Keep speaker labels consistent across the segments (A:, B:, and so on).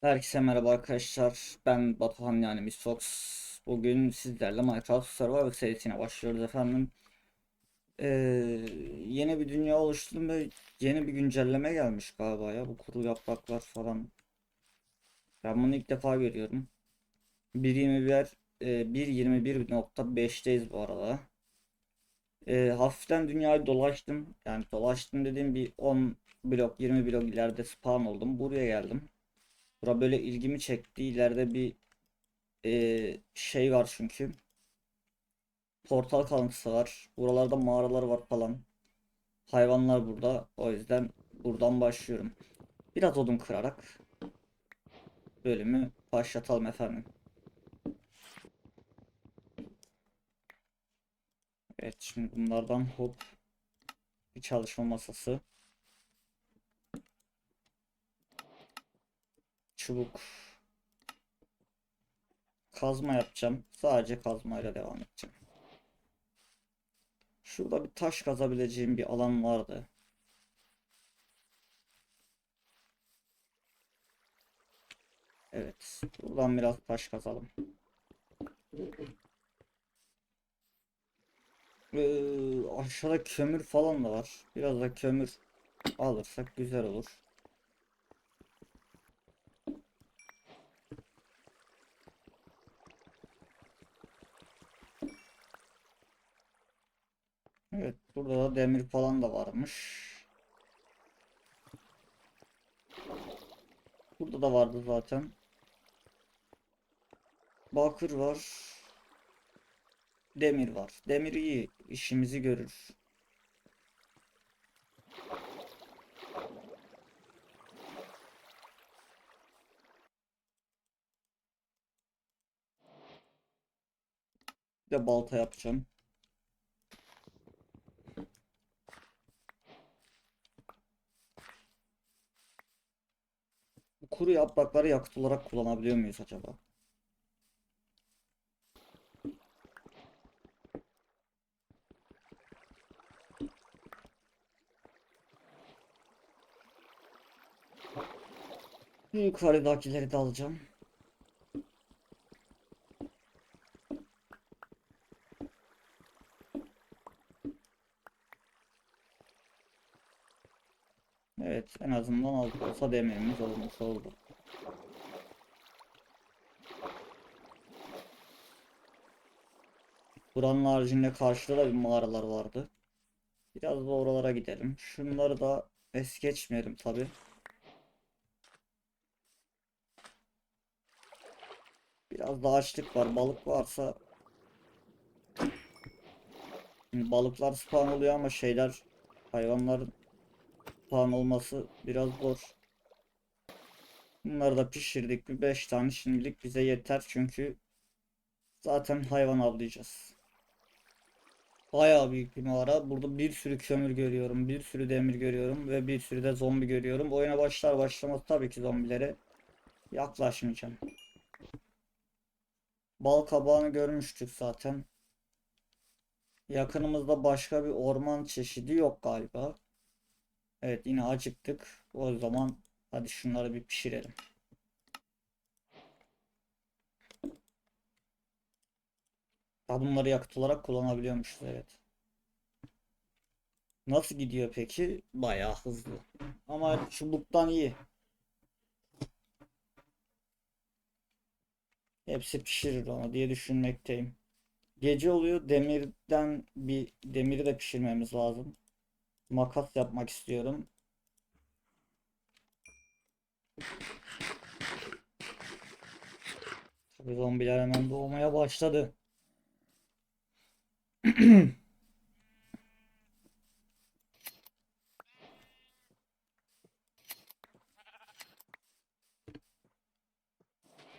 A: Herkese merhaba arkadaşlar. Ben Batuhan yani Miss Fox. Bugün sizlerle Minecraft Survival serisine başlıyoruz efendim. Ee, yeni bir dünya oluşturdum ve yeni bir güncelleme gelmiş galiba ya. Bu kuru yapraklar falan. Ben bunu ilk defa görüyorum. 1.21 e, 1.21.5'teyiz bu arada. Ee, hafiften dünyayı dolaştım. Yani dolaştım dediğim bir 10 blok 20 blok ileride spawn oldum. Buraya geldim. Bura böyle ilgimi çekti. İleride bir e, şey var çünkü. Portal kalıntısı var. Buralarda mağaralar var falan. Hayvanlar burada. O yüzden buradan başlıyorum. Biraz odun kırarak bölümü başlatalım efendim. Evet şimdi bunlardan hop bir çalışma masası. Çubuk. Kazma yapacağım. Sadece kazmayla devam edeceğim. Şurada bir taş kazabileceğim bir alan vardı. Evet. Buradan biraz taş kazalım. Ee, aşağıda kömür falan da var. Biraz da kömür alırsak güzel olur. Evet, burada da demir falan da varmış. Burada da vardı zaten. Bakır var. Demir var. Demir iyi, işimizi görür. Bir de balta yapacağım. Kuru yaprakları yakıt olarak kullanabiliyor muyuz acaba? Yukarıdakileri de alacağım. Evet, en azından az olsa demirimiz olmuş oldu. Buranın haricinde karşıda da bir mağaralar vardı. Biraz da oralara gidelim. Şunları da es geçmeyelim tabi. Biraz da açlık var. Balık varsa Şimdi balıklar spawn oluyor ama şeyler hayvanların spawn olması biraz zor. Bunları da pişirdik. Bir 5 tane şimdilik bize yeter çünkü zaten hayvan avlayacağız. Bayağı büyük bir mağara. Burada bir sürü kömür görüyorum. Bir sürü demir görüyorum. Ve bir sürü de zombi görüyorum. Oyuna başlar başlamaz tabii ki zombilere yaklaşmayacağım. Bal kabağını görmüştük zaten. Yakınımızda başka bir orman çeşidi yok galiba. Evet yine acıktık. O zaman hadi şunları bir pişirelim. Ha bunları yakıt olarak kullanabiliyormuşuz evet. Nasıl gidiyor peki? Bayağı hızlı. Ama çubuktan iyi. Hepsi pişirir onu diye düşünmekteyim. Gece oluyor. Demirden bir demiri de pişirmemiz lazım. Makas yapmak istiyorum. Tabii zombiler hemen doğmaya başladı.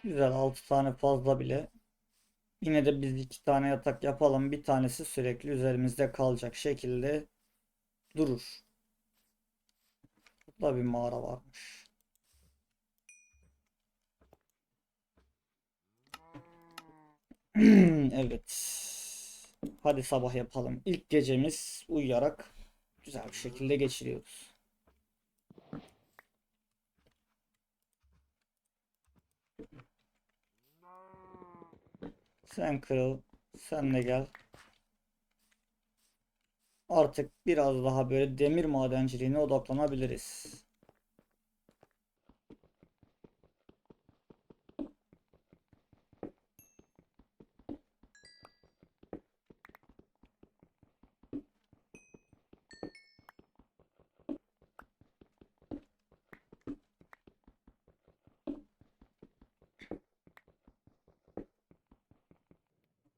A: Güzel 6 tane fazla bile. Yine de biz iki tane yatak yapalım. Bir tanesi sürekli üzerimizde kalacak şekilde durur. Burada bir mağara varmış. evet. Hadi sabah yapalım. İlk gecemiz uyuyarak güzel bir şekilde geçiriyoruz. Sen kırıl, sen de gel. Artık biraz daha böyle demir madenciliğine odaklanabiliriz.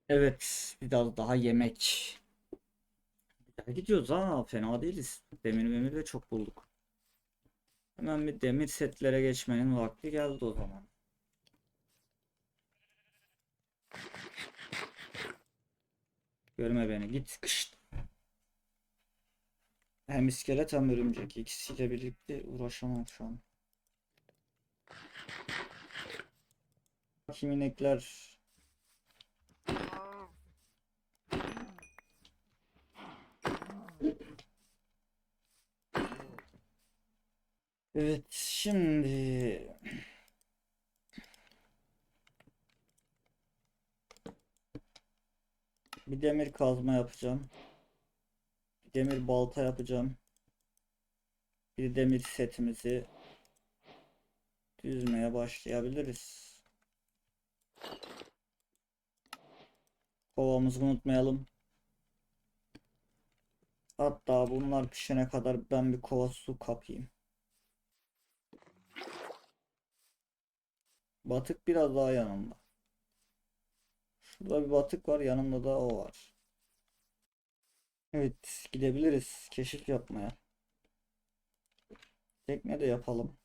A: Evet, biraz daha yemek. Güzel gidiyoruz ha, fena değiliz. Demir memir de çok bulduk. Hemen bir demir setlere geçmenin vakti geldi o zaman. Görme beni, git. Kışt. Hem iskelet hem örümcek ikisiyle birlikte uğraşamam şu an. Bakayım inekler Evet şimdi bir demir kazma yapacağım. Bir demir balta yapacağım. Bir demir setimizi düzmeye başlayabiliriz. Kovamızı unutmayalım. Hatta bunlar pişene kadar ben bir kova su kapayım. Batık biraz daha yanımda. Şurada bir batık var yanımda da o var. Evet gidebiliriz keşif yapmaya. Tekne de yapalım.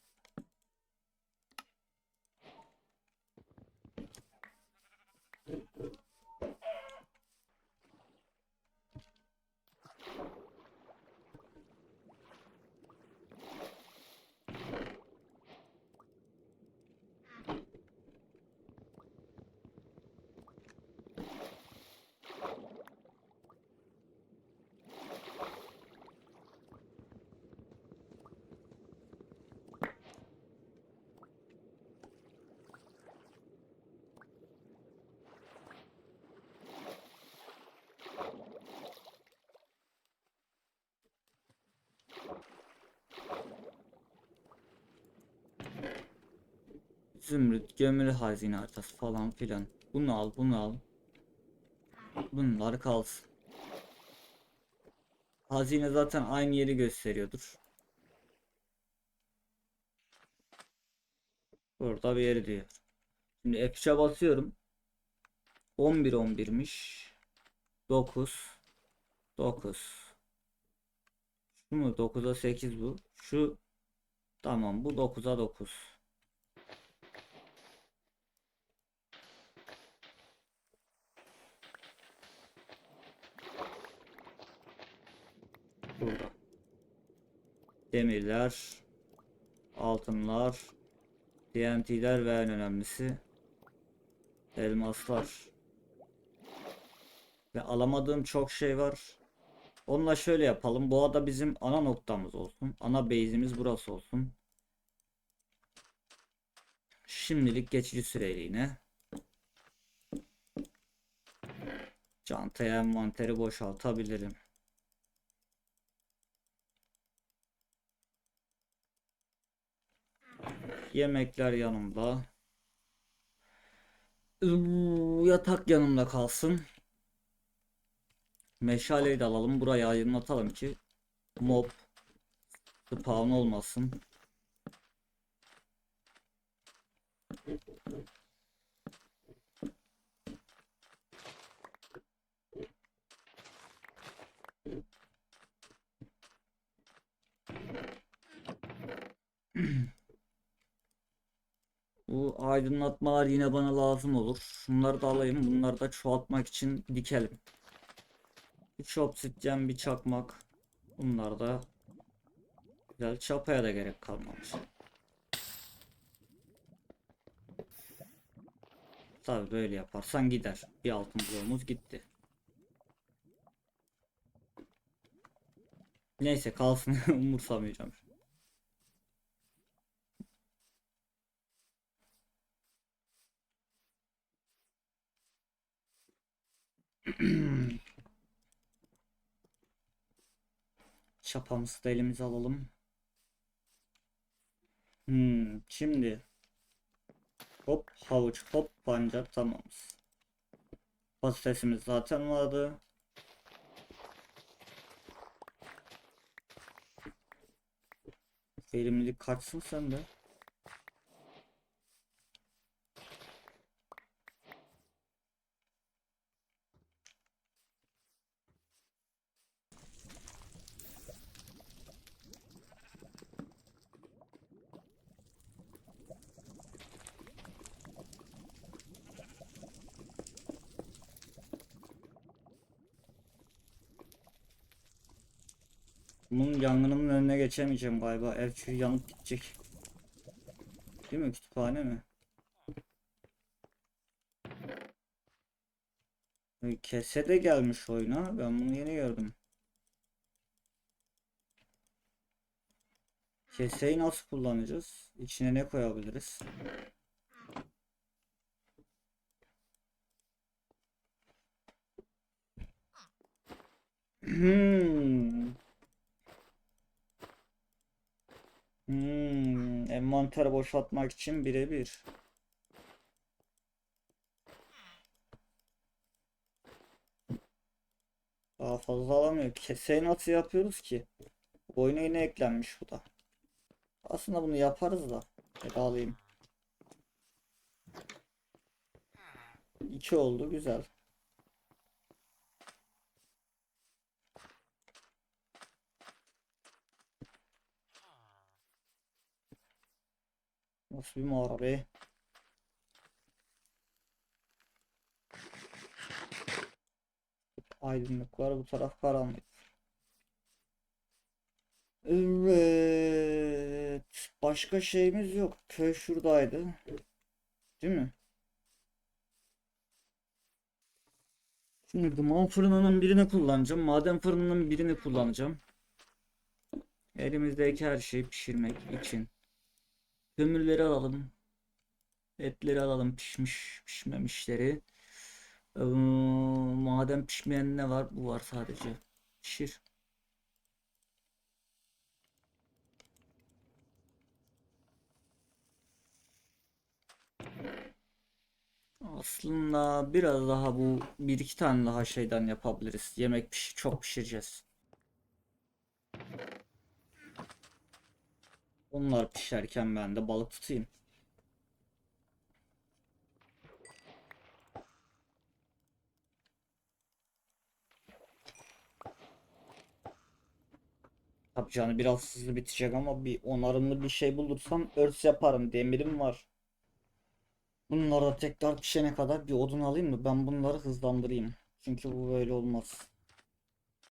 A: Zümrüt, gömülü hazine haritası falan filan. Bunu al, bunu al. Bunlar kalsın. Hazine zaten aynı yeri gösteriyordur. Burada bir yeri diyor. Şimdi F3'e basıyorum. 11 11'miş. 9 9 Şu mu? 9'a 8 bu. Şu tamam bu 9'a 9. Burada. Demirler, altınlar, TNT'ler ve en önemlisi elmaslar. Ve alamadığım çok şey var. Onunla şöyle yapalım. Bu ada bizim ana noktamız olsun. Ana base'imiz burası olsun. Şimdilik geçici süreliğine. Çantaya envanteri boşaltabilirim. Yemekler yanımda. Yatak yanımda kalsın. Meşaleyi de alalım. Burayı aydınlatalım ki mob spawn olmasın. Bu aydınlatmalar yine bana lazım olur. Şunları da alayım. Bunları da çoğaltmak için dikelim. Bir obsidyen, bir çakmak. Bunlar da güzel. Çapaya da gerek kalmamış. Tabi böyle yaparsan gider. Bir altın bloğumuz gitti. Neyse kalsın. Umursamayacağım. Çapamızı da elimize alalım. Hmm, şimdi hop havuç hop pancar tamamız. Patatesimiz zaten vardı. Verimlilik kaçsın sende? Bunun yangınımın önüne geçemeyeceğim galiba. Ev çünkü yanıp gidecek. Değil mi? Kütüphane mi? Ay, Kese de gelmiş oyuna. Ben bunu yeni gördüm. Keseyi nasıl kullanacağız? İçine ne koyabiliriz? Hmm. Hmm, envanter boşaltmak için birebir. Daha fazla alamıyor. Keseyi nasıl yapıyoruz ki? Oyuna yine eklenmiş bu da. Aslında bunu yaparız da. Hadi alayım. İki oldu güzel. Nasıl bir mağara be? Aydınlık var bu taraf karanlık. Evet. Başka şeyimiz yok. Köy şuradaydı. Değil mi? Şimdi duman fırınının birini kullanacağım. Maden fırınının birini kullanacağım. Elimizdeki her şeyi pişirmek için. Kömürleri alalım. Etleri alalım pişmiş pişmemişleri. Ee, madem pişmeyen ne var? Bu var sadece. Pişir. Aslında biraz daha bu bir iki tane daha şeyden yapabiliriz. Yemek piş çok pişireceğiz. Onlar pişerken ben de balık tutayım. Tabii canı biraz hızlı bitecek ama bir onarımlı bir şey bulursam örs yaparım. Demirim var. Bunları da tekrar pişene kadar bir odun alayım mı? Ben bunları hızlandırayım. Çünkü bu böyle olmaz.